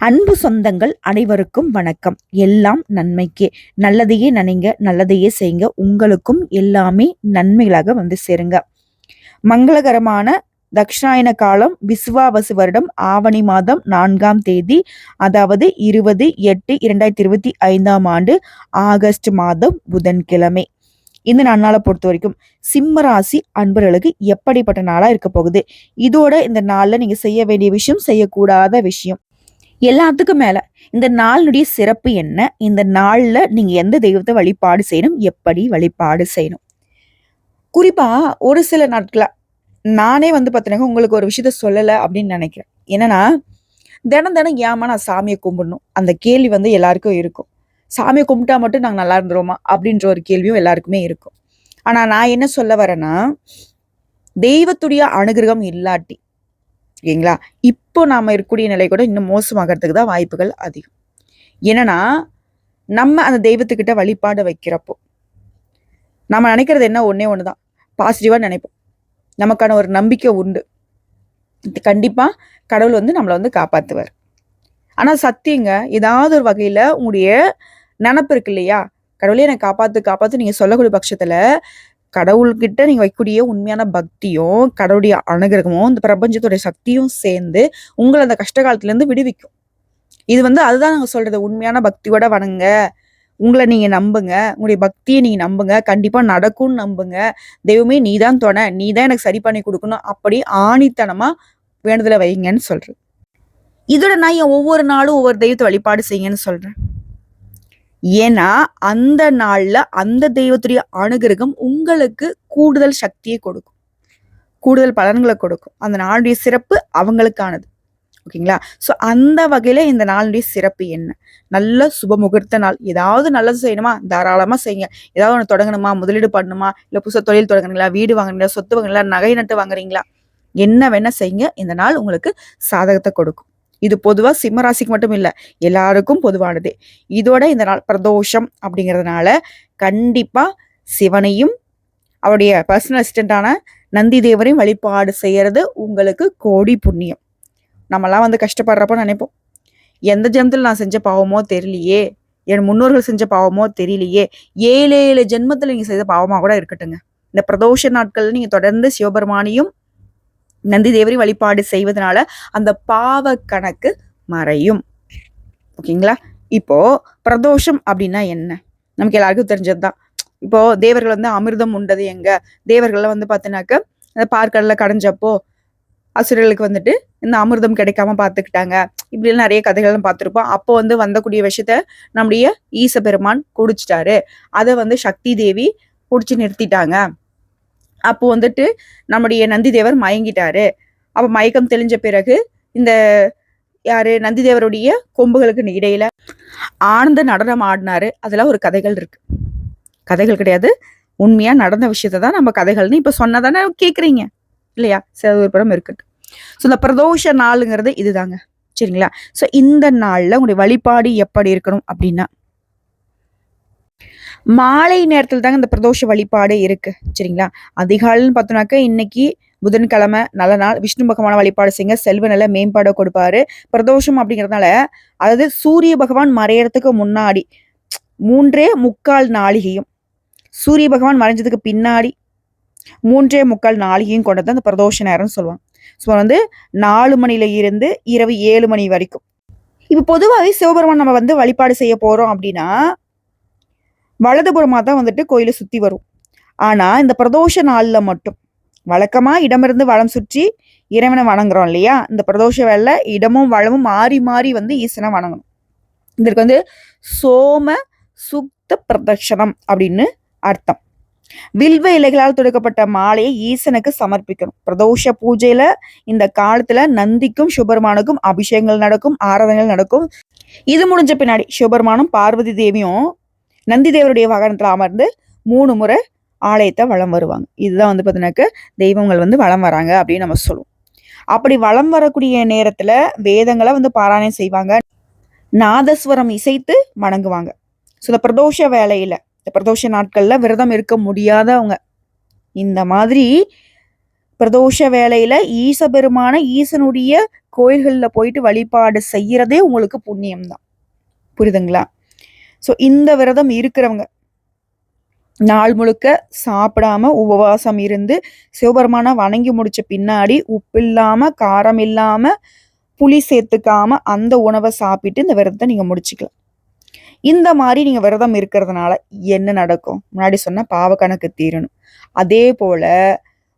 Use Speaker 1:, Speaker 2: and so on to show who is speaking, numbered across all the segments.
Speaker 1: அன்பு சொந்தங்கள் அனைவருக்கும் வணக்கம். எல்லாம் நன்மைக்கே. நல்லதையே நினைங்க நல்லதையே செய்யுங்க. உங்களுக்கும் எல்லாமே நன்மைகளாக வந்து சேருங்க. மங்களகரமான தக்ஷாயன காலம் விசுவாவசு வருடம் ஆவணி மாதம் நான்காம் தேதி அதாவது இருபது எட்டு இரண்டாயிரத்தி இருபத்தி ஐந்தாம் ஆண்டு ஆகஸ்ட் மாதம் புதன்கிழமை. இந்த நன்னாளை பொறுத்த வரைக்கும் சிம்ம ராசி அன்பர்களுக்கு எப்படிப்பட்ட நாளா இருக்க போகுது? இதோட இந்த நாள்ல நீங்க செய்ய வேண்டிய விஷயம் செய்யக்கூடாத விஷயம். எல்லாத்துக்கும் மேல. இந்த நாளினுடைய சிறப்பு என்ன? இந்த நாள்ல நீங்க எந்த தெய்வத்தை வழிபாடு செய்யணும்? எப்படி வழிபாடு செய்யணும்? குறிப்பா ஒரு சில நாட்களா நானே வந்து பார்த்தீங்கன்னா உங்களுக்கு ஒரு விஷயத்த சொல்லலை அப்படின்னு நினைக்கிறேன். என்னன்னா தினம் தினம் ஏமா நான் சாமியை கும்பிடணும்? அந்த கேள்வி வந்து எல்லாருக்கும் இருக்கும். சாமியை கும்பிட்டா மட்டும் நாங்கள் நல்லா இருந்துருவோமா? அப்படின்ற ஒரு கேள்வியும் எல்லாருக்குமே இருக்கும். ஆனால் நான் என்ன சொல்ல வரேன்னா தெய்வத்துடைய அனுகிரகம் இல்லாட்டி ஓகேங்களா? இப்போ நாம இருக்கக்கூடிய நிலை கூட இன்னும் மோசமாகறதுக்கு தான் வாய்ப்புகள் அதிகம். என்னன்னா நம்ம அந்த தெய்வத்துக்கிட்ட வழிபாடு வைக்கிறப்போ நம்ம நினைக்கிறது என்ன? ஒன்றே ஒன்று தான். பாசிட்டிவாக நினைப்போம். நமக்கான ஒரு நம்பிக்கை உண்டு. கண்டிப்பாக கடவுள் வந்து நம்மளை வந்து காப்பாற்றுவார் ஆனால் சத்தியங்க ஏதாவது ஒரு வகையில் உங்களுடைய நினப்பு இருக்கு இல்லையா? கடவுளே என்னை காப்பாற்று காப்பாற்று நீங்கள் சொல்லக்கூடிய பட்சத்தில் கடவுள்கிட்ட நீங்க வைக்கக்கூடிய உண்மையான பக்தியும் கடவுளுடைய அனுகிரகமும் இந்த பிரபஞ்சத்துடைய சக்தியும் சேர்ந்து உங்களை அந்த கஷ்ட காலத்துல இருந்து விடுவிக்கும். இது வந்து அதுதான் நாங்க சொல்றது. உண்மையான பக்தியோட வணங்க. உங்களை நீங்க நம்புங்க. உங்களுடைய பக்தியை நீங்க நம்புங்க. கண்டிப்பா நடக்கும்னு நம்புங்க. தெய்வமே நீ தான் துணை. நீ தான் எனக்கு சரி பண்ணி கொடுக்கணும். அப்படி ஆணித்தனமா வேண்டுதலை வைங்கன்னு சொல்றேன் இதோட நான் என் ஒவ்வொரு நாளும் ஒவ்வொரு தெய்வத்தை வழிபாடு செய்யுங்கன்னு சொல்றேன்? ஏன்னா அந்த நாளில் அந்த தெய்வத்துடைய அனுகிரகம் உங்களுக்கு கூடுதல் சக்தியை கொடுக்கும். கூடுதல் பலன்களை கொடுக்கும். அந்த நாளுடைய சிறப்பு அவங்களுக்கானது. ஓகேங்களா? ஸோ அந்த வகையில் இந்த நாளுடைய சிறப்பு என்ன? நல்ல சுப முகூர்த்த நாள். ஏதாவது நல்லது செய்யணுமா? தாராளமாக செய்யுங்க. ஏதாவது ஒன்று தொடங்கணுமா? முதலீடு பண்ணணுமா? இல்லை புதுசாக தொழில் தொடங்குறீங்களா? வீடு வாங்குறீங்களா? சொத்து வாங்குறீங்களா? நகை நட்டு வாங்குறீங்களா? என்ன வேணால் செய்யுங்க. இந்த நாள் உங்களுக்கு சாதகத்தை கொடுக்கும். இது பொதுவாக சிம்மராசிக்கு மட்டும் இல்லை எல்லாருக்கும் பொதுவானது. இதோட இந்த நாள் பிரதோஷம் அப்படிங்கிறதுனால கண்டிப்பாக சிவனையும் அவருடைய பர்சனல் அசிஸ்டண்ட்டான நந்தி தேவரையும் வழிபாடு செய்கிறது உங்களுக்கு கோடி புண்ணியம். நம்மலாம் வந்து கஷ்டப்படுறப்ப நினைப்போம். எந்த ஜென்மத்தில் நான் செஞ்ச பாவமோ தெரியலையே. என் முன்னோர்கள் செஞ்ச பாவமோ தெரியலையே. ஏழு ஏழு ஜென்மத்தில் நீங்கள் செய்த பாவமாக கூட இருக்கட்டுங்க. இந்த பிரதோஷ நாட்களில் நீங்கள் தொடர்ந்து சிவபெருமானையும் நந்தி தேவரி வழிபாடு செய்வதனால அந்த பாவ கணக்கு மறையும். ஓகேங்களா? இப்போ பிரதோஷம் அப்படின்னா என்ன? நமக்கு எல்லாருக்கும் தெரிஞ்சது தான் இப்போ தேவர்கள் வந்து அமிர்தம் உண்டது எங்க? தேவர்கள்லாம் வந்து பார்த்தீங்கன்னாக்க அந்த பார்க்கடல கடைஞ்சப்போ அசுரர்களுக்கு வந்துட்டு இந்த அமிர்தம் கிடைக்காம பார்த்துக்கிட்டாங்க இப்படிலாம் நிறைய கதைகள்லாம் பார்த்துருப்போம் அப்போ வந்து வந்தக்கூடிய விஷயத்த நம்முடைய ஈச பெருமான் குடிச்சிட்டாரு. அதை வந்து சக்தி தேவி குடிச்சு நிறுத்திட்டாங்க. அப்போ வந்துட்டு நம்முடைய நந்திதேவர் மயங்கிட்டாரு. அப்ப மயக்கம் தெளிஞ்ச பிறகு இந்த யாரு? நந்திதேவருடைய கொம்புகளுக்கு இடையில ஆனந்த நடனம் ஆடினாரு. அதெல்லாம் ஒரு கதைகள் இருக்கு. கதைகள் கிடையாது. உண்மையா நடந்த விஷயத்த தான் நம்ம கதைகள்னு இப்ப சொன்னதானே கேக்குறீங்க. இல்லையா? சில ஒரு படம் இருக்கட்டும். ஸோ இந்த பிரதோஷ நாளுங்கிறது இதுதாங்க. சரிங்களா? ஸோ இந்த நாளில் உங்களுடைய வழிபாடு எப்படி இருக்கணும் அப்படின்னா மாலை நேரத்தில் தாங்க இந்த பிரதோஷ வழிபாடு இருக்கு சரிங்களா? அதிகாலைன்னு பார்த்தோம்னாக்க இன்னைக்கு புதன்கிழமை நல்ல நாள். விஷ்ணு பகவான வழிபாடு செய்யுங்க. செல்வ நல்ல மேம்பாடை கொடுப்பாரு. பிரதோஷம் அப்படிங்கிறதுனால அதாவது சூரிய பகவான் மறையறதுக்கு முன்னாடி மூன்றே முக்கால் நாளிகையும் சூரிய பகவான் மறைஞ்சதுக்கு பின்னாடி மூன்றே முக்கால் நாளிகையும் கொண்டது அந்த பிரதோஷ நேரம்னு சொல்லுவாங்க. ஸோ வந்து நாலு மணில இருந்து இரவு ஏழு மணி வரைக்கும். இப்போ பொதுவாகவே சிவபெருமான் நம்ம வந்து வழிபாடு செய்ய போகிறோம் அப்படின்னா வலதுபுறமாக தான் வந்துட்டு கோயிலை சுற்றி வரும். ஆனால் இந்த பிரதோஷ நாளில் மட்டும். வழக்கமாக இடமிருந்து வளம் சுற்றி இறைவனை வணங்குறோம் இல்லையா? இந்த பிரதோஷ வேலை இடமும் வளமும் மாறி மாறி வந்து ஈசனை வணங்கணும். இதற்கு வந்து சோம சுத்த பிரதட்சணம் அப்படின்னு அர்த்தம். வில்வ இலைகளால் துடைக்கப்பட்ட மாலையை ஈசனுக்கு சமர்ப்பிக்கணும். பிரதோஷ பூஜையில இந்த காலத்துல நந்திக்கும் சுபர்மானுக்கும் அபிஷேகங்கள் நடக்கும் ஆராதனைகள் நடக்கும். இது முடிஞ்ச பின்னாடி சுபர்மானும் பார்வதி தேவியும் நந்தி தேவருடைய அமர்ந்து மூணு முறை ஆலயத்தை வளம் வருவாங்க. இதுதான் வந்து பார்த்தீங்கன்னாக்க தெய்வங்கள் வந்து வளம் வராங்க அப்படின்னு நம்ம சொல்லுவோம். அப்படி வளம் வரக்கூடிய நேரத்துல வேதங்களை வந்து பாராயணம் செய்வாங்க. நாதஸ்வரம் இசைத்து வணங்குவாங்க. ஸோ இந்த பிரதோஷ வேலையில இந்த பிரதோஷ நாட்கள்ல விரதம் இருக்க முடியாதவங்க இந்த மாதிரி பிரதோஷ வேலையில ஈச பெருமான ஈசனுடைய கோயில்களில் போயிட்டு வழிபாடு செய்யறதே உங்களுக்கு புண்ணியம்தான். புரியுதுங்களா? ஸோ இந்த விரதம் இருக்கிறவங்க. நாள் முழுக்க சாப்பிடாம உபவாசம் இருந்து சிவபெருமானை வணங்கி முடிச்ச பின்னாடி உப்பு இல்லாம காரம் இல்லாம புளி சேர்த்துக்காம அந்த உணவை சாப்பிட்டு இந்த விரதத்தை நீங்க முடிச்சுக்கலாம். இந்த மாதிரி நீங்க விரதம் இருக்கிறதுனால என்ன நடக்கும்? முன்னாடி சொன்ன பாவ கணக்கு தீரணும். அதே போல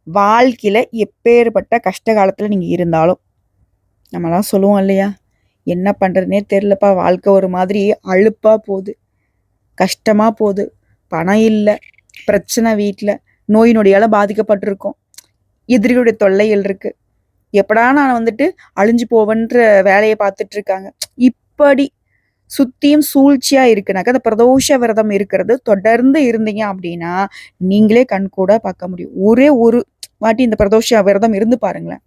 Speaker 1: வாழ்க்கையில எப்பேற்பட்ட கஷ்ட காலத்துல நீங்க இருந்தாலும் நம்மலாம் சொல்லுவோம் இல்லையா? என்ன பண்றதுனே தெரிலப்பா வாழ்க்கை ஒரு மாதிரி அழுப்பா போகுது. கஷ்டமா போகுது. பணம் இல்லை. பிரச்சனை வீட்டில் நோய் நொடியால் பாதிக்கப்பட்டிருக்கோம். எதிரிகளுடைய தொல்லைகள் இருக்கு. எப்படா நான் வந்துட்டு அழிஞ்சு போவேன்ற வேலையை பார்த்துட்டு இருக்காங்க இப்படி சுத்தியும் சூழ்ச்சியா இருக்குனாக்க அந்த பிரதோஷ விரதம் இருக்கிறது. தொடர்ந்து இருந்தீங்க அப்படின்னா நீங்களே கண் கூட பார்க்க முடியும். ஒரே ஒரு வாட்டி இந்த பிரதோஷ விரதம் இருந்து பாருங்களேன்.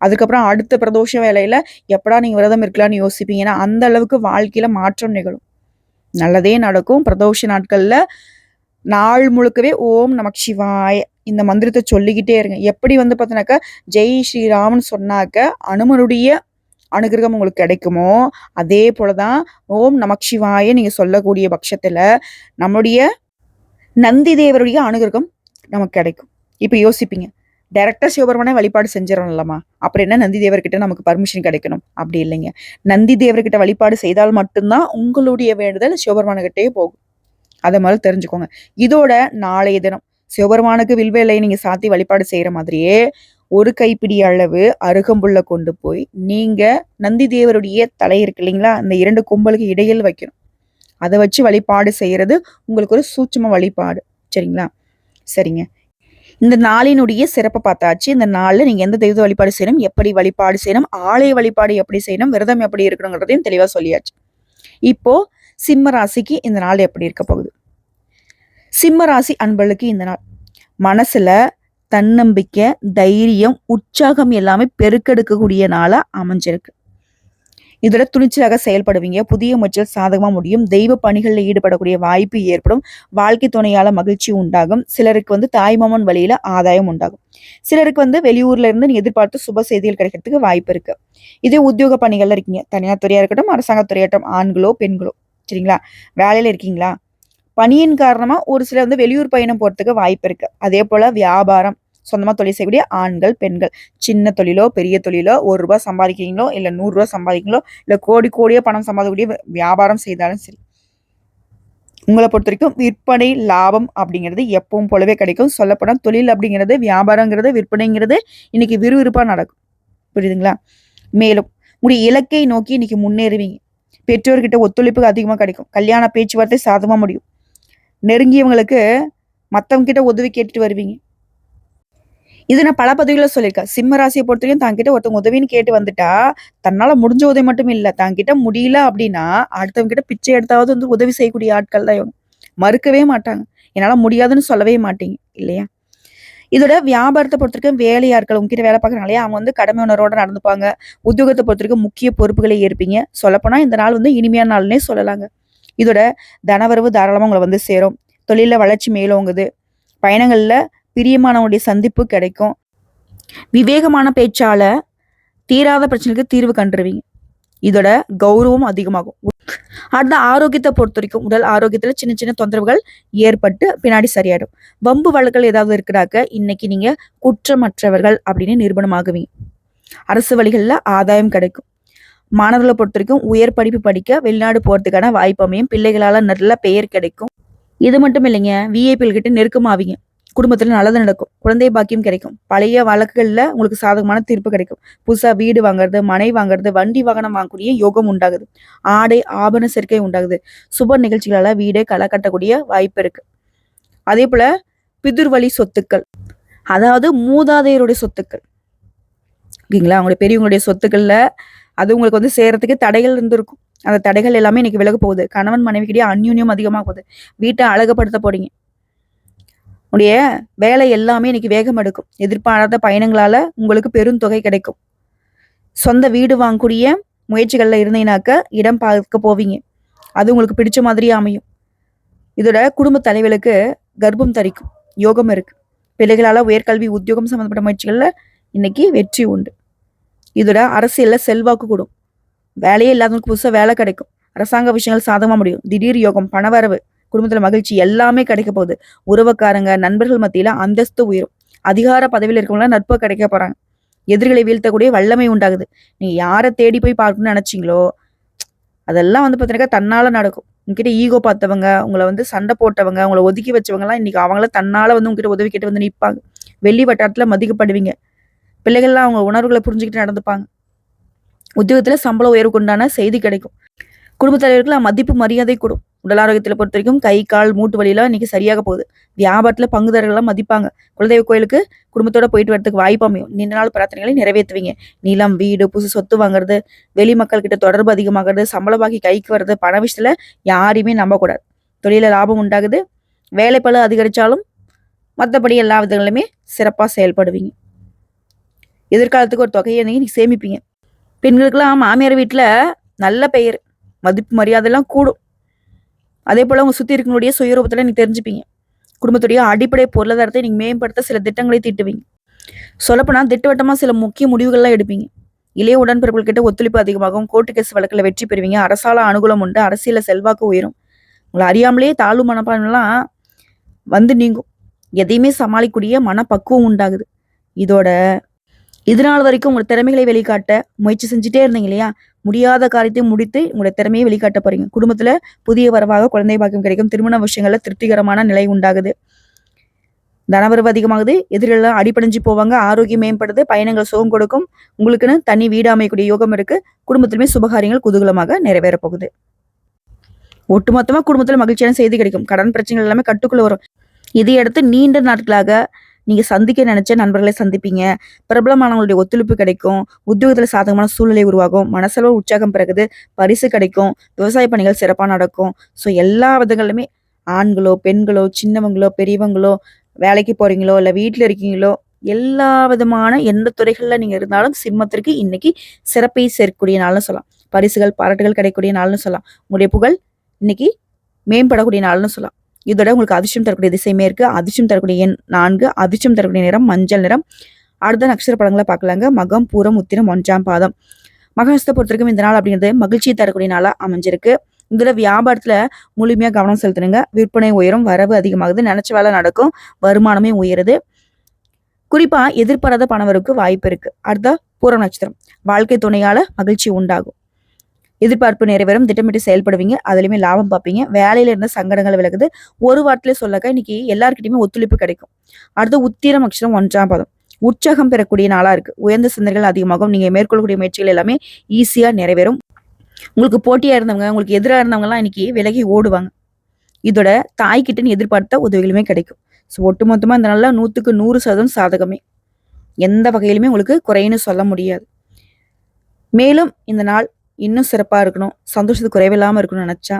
Speaker 1: அதுக்கப்புறம் அடுத்த பிரதோஷ வேலையில் எப்படா நீங்கள் விரதம் இருக்கலாம்னு யோசிப்பீங்கன்னா அந்த அளவுக்கு வாழ்க்கையில் மாற்றம் நிகழும். நல்லதே நடக்கும். பிரதோஷ நாட்களில் நாள் முழுக்கவே ஓம் நமக் சிவாய் இந்த மந்திரத்தை சொல்லிக்கிட்டே இருங்க. எப்படி வந்து பார்த்தீங்கன்னாக்கா ஜெய் ஸ்ரீராம்னு சொன்னாக்க அனுமனுடைய அனுகிரகம் உங்களுக்கு கிடைக்குமோ அதே போலதான் ஓம் நமக் சிவாய நீங்கள் சொல்லக்கூடிய பட்சத்தில் நம்முடைய நந்தி தேவருடைய அனுகிரகம் நமக்கு கிடைக்கும். இப்போ யோசிப்பீங்க டேரெக்டாக சிவபெருமானே வழிபாடு செஞ்சிடலாமா அப்புறம் என்ன நந்தி தேவர்கிட்ட நமக்கு பர்மிஷன் கிடைக்கணும்? அப்படி இல்லைங்க. நந்தி தேவர்கிட்ட வழிபாடு செய்தால் மட்டும்தான் உங்களுடைய வேண்டுதல் சிவபெருமானுக்கிட்டே போகும். அதை மாதிரி தெரிஞ்சுக்கோங்க. இதோட நாளைய தினம் சிவபெருமானுக்கு வில்வேலை நீங்க சாத்தி வழிபாடு செய்யற மாதிரியே ஒரு கைப்பிடி அளவு அருகம்புள்ள கொண்டு போய் நீங்க நந்தி தேவருடைய தலை இருக்கு இல்லைங்களா? அந்த இரண்டு கும்பலுக்கு இடையில் வைக்கணும். அதை வச்சு வழிபாடு செய்யறது உங்களுக்கு ஒரு சூட்சம வழிபாடு. சரிங்களா? சரிங்க. இந்த நாளினுடைய சிறப்பை பார்த்தாச்சு. இந்த நாளில் நீங்கள் எந்த தெய்வ வழிபாடு செய்யணும் எப்படி வழிபாடு செய்யணும் ஆலய வழிபாடு எப்படி செய்யணும் விரதம் எப்படி இருக்கணுங்கிறதையும் தெளிவாக சொல்லியாச்சு. இப்போ சிம்ம ராசிக்கு இந்த நாள் எப்படி இருக்க போகுது? சிம்ம ராசி அன்பளுக்கு இந்த நாள். மனசுல தன்னம்பிக்கை தைரியம் உற்சாகம் எல்லாமே பெருக்கெடுக்கக்கூடிய நாளாக அமைஞ்சிருக்கு. இதில் துணிச்சலாக செயல்படுவீங்க. புதிய முயற்சிகள் சாதகமாக முடியும். தெய்வ பணிகளில் ஈடுபடக்கூடிய வாய்ப்பு ஏற்படும். வாழ்க்கை துணையால மகிழ்ச்சி உண்டாகும். சிலருக்கு வந்து தாய்மாமன் வழியில ஆதாயம் உண்டாகும். சிலருக்கு வந்து வெளியூர்ல இருந்து நீங்க எதிர்பார்த்து சுப செய்திகள் கிடைக்கிறதுக்கு வாய்ப்பு இருக்கு. இதே உத்தியோக பணிகள்ல இருக்கீங்க. தனியார் துறையா இருக்கட்டும் அரசாங்க துறையாட்டம் ஆண்களோ பெண்களோ. சரிங்களா? வேலையில இருக்கீங்களா? பணியின் காரணமா ஒரு சிலர் வந்து வெளியூர் பயணம் போறதுக்கு வாய்ப்பு இருக்கு. அதே போல வியாபாரம் சொந்தமாக தொழில் செய்யக்கூடிய ஆண்கள் பெண்கள். சின்ன தொழிலோ பெரிய தொழிலோ ஒரு ரூபா சம்பாதிக்கிறீங்களோ இல்லை நூறுரூவா சம்பாதிக்கிறீங்களோ இல்லை கோடி கோடியோ பணம் சம்பாதிக்கக்கூடிய வியாபாரம் செய்தாலும் சரி. உங்களை பொறுத்த வரைக்கும் விற்பனை லாபம் அப்படிங்கிறது எப்பவும் போலவே கிடைக்கும். சொல்லப்போனால் தொழில் அப்படிங்கிறது வியாபாரங்கிறது விற்பனைங்கிறது இன்னைக்கு விறுவிறுப்பாக நடக்கும். புரியுதுங்களா? மேலும் உங்களுடைய இலக்கை நோக்கி இன்னைக்கு முன்னேறுவீங்க. பெற்றோர்கிட்ட ஒத்துழைப்பு அதிகமாக கிடைக்கும். கல்யாண பேச்சுவார்த்தை சாதமாக முடியும். நெருங்கியவங்களுக்கு மற்றவங்க கிட்ட உதவி கேட்டுட்டு வருவீங்க. இது நான் பல பதவிகளில் சொல்லியிருக்கேன். சிம்ம ராசியை பொறுத்தவரைக்கும் தாங்கிட்ட ஒருத்தவங்க உதவின்னு கேட்டு வந்துட்டா தன்னால முடிஞ்ச உதவி மட்டும் இல்லை. தாங்கிட்ட முடியல அப்படின்னா அடுத்தவங்க கிட்ட பிச்சை எடுத்தாவது வந்து உதவி செய்யக்கூடிய ஆட்கள் தான் இவங்க. மறுக்கவே மாட்டாங்க. என்னால முடியாதுன்னு சொல்லவே மாட்டீங்க இல்லையா? இதோட வியாபாரத்தை பொறுத்தவரைக்கும் வேலையாட்கள் உங்ககிட்ட வேலை பார்க்குறாங்க அவங்க வந்து கடமை உணர்வோட நடந்துப்பாங்க. உத்தியோகத்தை பொறுத்தவரைக்கும் முக்கிய பொறுப்புகளை ஏற்பீங்க. சொல்லப்போனால் இந்த நாள் வந்து இனிமையான நாள்னே சொல்லலாங்க. இதோட தனவரவு தாராளமாக உங்களை வந்து சேரும். தொழிலில் வளர்ச்சி மேலோங்குது. பயணங்களில் பிரியமானவனுடைய சந்திப்பு கிடைக்கும். விவேகமான பேச்சால தீராத பிரச்சனைக்கு தீர்வு கண்டுருவீங்க இதோட கௌரவம் அதிகமாகும். அடுத்த ஆரோக்கியத்தை பொறுத்த வரைக்கும் உடல் ஆரோக்கியத்துல சின்ன சின்ன தொந்தரவுகள் ஏற்பட்டு பின்னாடி சரியாயிடும். வம்பு வழக்கல் ஏதாவது இருக்கிறாக்க இன்னைக்கு நீங்க குற்றமற்றவர்கள் அப்படின்னு நிரூபணமாகுவீங்க. அரசு வழிகளில் ஆதாயம் கிடைக்கும். மாணவர்களை பொறுத்த வரைக்கும் உயர் படிப்பு படிக்க வெளிநாடு போறதுக்கான வாய்ப்பு அமையும். பிள்ளைகளால நல்ல பெயர் கிடைக்கும். இது மட்டும் இல்லைங்க விஐபிஎல் கிட்ட நெருக்கமாவீங்க. குடும்பத்தில் நல்லது நடக்கும். குழந்தை பாக்கியம் கிடைக்கும். பழைய வழக்குகளில் உங்களுக்கு சாதகமான தீர்ப்பு கிடைக்கும். புதுசாக வீடு வாங்குறது மனை வாங்குறது வண்டி வாகனம் வாங்கக்கூடிய யோகம் உண்டாகுது. ஆடை ஆபரண சேர்க்கை உண்டாகுது. சுப நிகழ்ச்சிகளால் வீடே களை கட்டக்கூடிய வாய்ப்பு இருக்கு. அதே போல பிதிர்வழி சொத்துக்கள். அதாவது மூதாதையருடைய சொத்துக்கள். ஓகேங்களா? அவங்களுடைய பெரியவங்களுடைய சொத்துக்களில் அது உங்களுக்கு வந்து சேரத்துக்கு தடைகள் இருந்திருக்கும். அந்த தடைகள் எல்லாமே இன்னைக்கு விலக போகுது. கணவன் மனைவிக்கிட்டே அந்யூன்யம் அதிகமாக போகுது. வீட்டை அழகுபடுத்த போறீங்க. உடைய வேலை எல்லாமே இன்னைக்கு வேகம் எடுக்கும். எதிர்பாராத பயணங்களால உங்களுக்கு பெரும் தொகை கிடைக்கும். சொந்த வீடு வாங்கக்கூடிய முயற்சிகளில் இருந்தீங்கனாக்க இடம் பார்க்க போவீங்க. அது உங்களுக்கு பிடிச்ச மாதிரியே அமையும். இதோட குடும்ப தலைவர்களுக்கு கர்ப்பம் தரிக்கும். யோகம் இருக்கு. பிள்ளைகளால் உயர்கல்வி உத்தியோகம் சம்மந்தப்பட்ட முயற்சிகளில் இன்னைக்கு வெற்றி உண்டு. இதோட அரசியலில் செல்வாக்கு கூடும். வேலையே இல்லாதவங்களுக்கு புதுசாக வேலை கிடைக்கும். அரசாங்க விஷயங்கள் சாதகமாக முடியும். திடீர் யோகம் பணவரவு குடும்பத்தில் மகிழ்ச்சி எல்லாமே கிடைக்க போகுது. உறவுக்காரங்க நண்பர்கள் மத்தியில் அந்தஸ்து உயரும். அதிகார பதவியில் இருக்கவங்களாம் நட்பு கிடைக்க போகிறாங்க எதிரிகளை வீழ்த்தக்கூடிய வல்லமை உண்டாகுது. நீங்கள் யாரை தேடி போய் பார்க்கணும்னு நினச்சிங்களோ அதெல்லாம் வந்து பார்த்தீங்கன்னா தன்னால நடக்கும். உங்ககிட்ட ஈகோ பார்த்தவங்க உங்களை வந்து சண்டை போட்டவங்க உங்களை ஒதுக்கி வச்சவங்கலாம் இன்னைக்கு அவங்கள தன்னால வந்து உங்ககிட்ட உதவி கேட்டு வந்து நிற்பாங்க வெள்ளி வட்டாரத்துல மதிக்கப்படுவீங்க பிள்ளைகள்லாம் அவங்க உணர்வுகளை புரிஞ்சுக்கிட்டு நடந்துப்பாங்க. உத்தியோகத்துல சம்பள உயர்வுக்கு உண்டான செய்தி கிடைக்கும். குடும்பத் தலைவர்களுக்கு மதிப்பு மரியாதை கூடும். உடல் ஆரோக்கியத்தில் பொறுத்த வரைக்கும் கை கால் மூட்டு வலியெல்லாம் இன்னைக்கு சரியாக போகுது. வியாபாரத்தில் பங்குதாரர்கள்லாம் மதிப்பாங்க. குலதெய்வ கோயிலுக்கு குடும்பத்தோட போயிட்டு வரதுக்கு வாய்ப்பு அமையும். நீண்ட நாள் பிரார்த்தனைகளை நிறைவேற்றுவீங்க. நிலம் வீடு புதுசு சொத்து வாங்குறது வெளி மக்கள்கிட்ட தொடர்பு அதிகமாகிறது சம்பள பாக்கி கைக்கு வர்றது பண விஷயத்தில் யாரையுமே நம்பக்கூடாது. தொழில லாபம் உண்டாகுது. வேலைப்பளு அதிகரித்தாலும் மற்றபடி எல்லா விதங்களுமே சிறப்பாக செயல்படுவீங்க. எதிர்காலத்துக்கு ஒரு தொகையை நீங்கள் சேமிப்பீங்க. பெண்களுக்கெல்லாம் மாமியார் வீட்டில் நல்ல பெயர் மதிப்பு மரியாதைலாம் கூடும். அதே போல் உங்கள் சுற்றி இருக்கக்கூடிய சுயரூபத்தில் நீங்கள் தெரிஞ்சுப்பீங்க. குடும்பத்துடைய அடிப்படை பொருளாதாரத்தை நீங்கள் மேம்படுத்த சில திட்டங்களை தீட்டுவீங்க. சொல்லப்போனால் திட்டவட்டமாக சில முக்கிய முடிவுகள்லாம் எடுப்பீங்க. இளைய உடன்பிறப்புகள் கிட்ட ஒத்துழைப்பு அதிகமாகும் கோர்ட்டு கேஸ் வழக்கில் வெற்றி பெறுவீங்க. அரசால அனுகூலம் உண்டு அரசியல செல்வாக்கு உயரும். உங்களை அறியாமலே தாழ்வு மனப்பான்மைலாம் வந்து நீங்கும். எதையுமே சமாளிக்கக்கூடிய மனப்பக்குவம் உண்டாகுது. இதோட இது நாள் வரைக்கும் உங்கள் திறமைகளை வெளிக்காட்ட முயற்சி செஞ்சுட்டே இருந்தீங்க இல்லையா? முடியாத காரியத்தை முடித்து உங்களுடைய திறமையை வெளிக்காட்ட போறீங்க. குடும்பத்துல புதிய வரவாக குழந்தை பாக்கியம் கிடைக்கும். திருமண விஷயங்கள்ல திருப்திகரமான நிலை உண்டாகுது. தனவரவு அதிகமாகுது. எதிரெல்லாம் அடிப்படைஞ்சு போவாங்க. ஆரோக்கியம் மேம்படுது. பயணங்கள் சுகம் கொடுக்கும். உங்களுக்குன்னு தனி வீடு அமையக்கூடிய யோகம் இருக்கு. குடும்பத்திலுமே சுபகாரியங்கள் குதூகலமாக நிறைவேற போகுது. ஒட்டுமொத்தமா குடும்பத்துல மகிழ்ச்சியான செய்தி கிடைக்கும். கடன் பிரச்சனைகள் எல்லாமே கட்டுக்குள்ள வரும். இதையடுத்து நீண்ட நாட்களாக நீங்க சந்திக்க நினைச்ச நண்பர்களை சந்திப்பீங்க. பிரபலமானவங்களுடைய ஒத்துழைப்பு கிடைக்கும். உத்தியோகத்துல சாதகமான சூழ்நிலை உருவாகும். மனசளவு உற்சாகம் பிறகுது பரிசு கிடைக்கும். விவசாய பணிகள் சிறப்பாக நடக்கும். ஸோ எல்லா விதங்களிலுமே ஆண்களோ பெண்களோ சின்னவங்களோ பெரியவங்களோ வேலைக்கு போறீங்களோ இல்லை வீட்டில் இருக்கீங்களோ எல்லா விதமான எந்த துறைகள்ல நீங்க இருந்தாலும் சிம்மத்திற்கு இன்னைக்கு சிறப்பை சேர்க்கக்கூடிய நாள்னு சொல்லலாம். பரிசுகள் பாராட்டுகள் கிடைக்கக்கூடிய நாள்னு சொல்லலாம். உங்களுடைய புகழ் இன்னைக்கு மேம்படக்கூடிய நாள்னு சொல்லலாம். இதோட உங்களுக்கு அதிர்ஷ்டம் தரக்கூடிய திசையுமே இருக்கு அதிர்ஷ்டம் தரக்கூடிய எண் நான்கு அதிர்ஷ்டம் தரக்கூடிய நிறம் மஞ்சள் நிறம். அடுத்த நட்சத்திர படங்களை பார்க்கலாங்க. மகம் பூரம் உத்திரம் ஒன்றாம் பாதம். மகனத்தை பொறுத்த வரைக்கும் இந்த நாள் அப்படிங்கிறது மகிழ்ச்சியை தரக்கூடிய நாளாக அமைஞ்சிருக்கு. இதில் வியாபாரத்தில் முழுமையாக கவனம் செலுத்துனுங்க. விற்பனை உயரும் வரவு அதிகமாகுது. நினச்ச வேலை நடக்கும். வருமானமே உயருது. குறிப்பாக எதிர்பாராத பணவருக்கு வாய்ப்பு இருக்குது அடுத்த பூர நட்சத்திரம். வாழ்க்கை துணையால மகிழ்ச்சி உண்டாகும். எதிர்பார்ப்பு நிறைவேறும் திட்டமிட்டு செயல்படுவீங்க அதுலயுமே லாபம் பார்ப்பீங்க. வேலையில இருந்த சங்கடங்கள் விலகுது. ஒரு வாரத்திலே சொல்லக்க இன்னைக்கு எல்லாருக்கிட்டையுமே ஒத்துழைப்பு கிடைக்கும். அடுத்து உத்திரம் அக்ஷரம் ஒன்றாம் பதம். உற்சாகம் பெறக்கூடிய நாளா இருக்கு. உயர்ந்த சிந்தனைகள் அதிகமாகும். நீங்க மேற்கொள்ளக்கூடிய முயற்சிகள் எல்லாமே ஈஸியா நிறைவேறும். உங்களுக்கு போட்டியா இருந்தவங்க உங்களுக்கு எதிராக இருந்தவங்கலாம் இன்னைக்கு விலகி ஓடுவாங்க. இதோட தாய்கிட்டன்னு எதிர்பார்த்த உதவிகளுமே கிடைக்கும். ஸோ ஒட்டுமொத்தமா இந்த நாளில் நூற்றுக்கு நூறு சதவீதம் சாதகமே. எந்த வகையிலுமே உங்களுக்கு குறைன்னு சொல்ல முடியாது. மேலும் இந்த நாள் இன்னும் சிறப்பாக இருக்கணும். சந்தோஷத்துக்கு குறைவில்லாமல் இருக்கணும்னு நினச்சா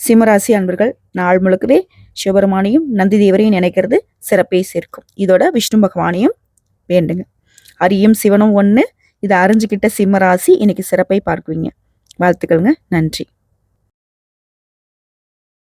Speaker 1: சிம்மராசி அன்பர்கள் நாள் முழுக்கவே சிவபெருமானையும் நந்தி தேவரையும் நினைக்கிறது சிறப்பே சேர்க்கும். இதோட விஷ்ணு பகவானையும் வேண்டுங்க. அரியும் சிவனும் ஒன்று இதை அறிஞ்சுக்கிட்ட சிம்மராசி இன்னைக்கு சிறப்பை பார்க்குவீங்க. வாழ்த்துக்கள்ங்க. நன்றி.